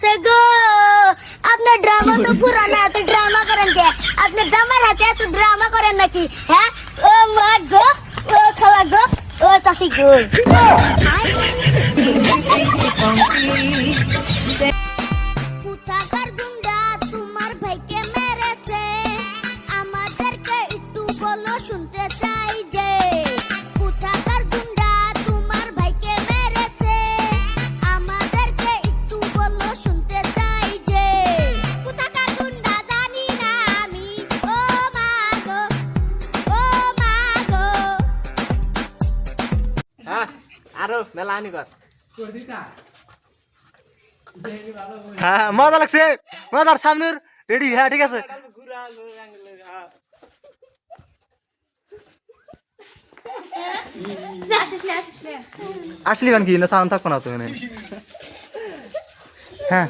আছে গো। আপনার ড্রামা তো পুরানা এত ড্রামা করেন কে? আপনি দামার হাতে এত ড্রামা করেন নাকি? হ্যাঁ? ও মা গো ও খালা গো ও চাষি গো। আরও মেলা আনি কর হ্যাঁ মজা লাগছে। মজার সামনের রেডি হ্যাঁ ঠিক আছে। আসলি গান কি? না সাউন্ড থাকব না তুমি হ্যাঁ।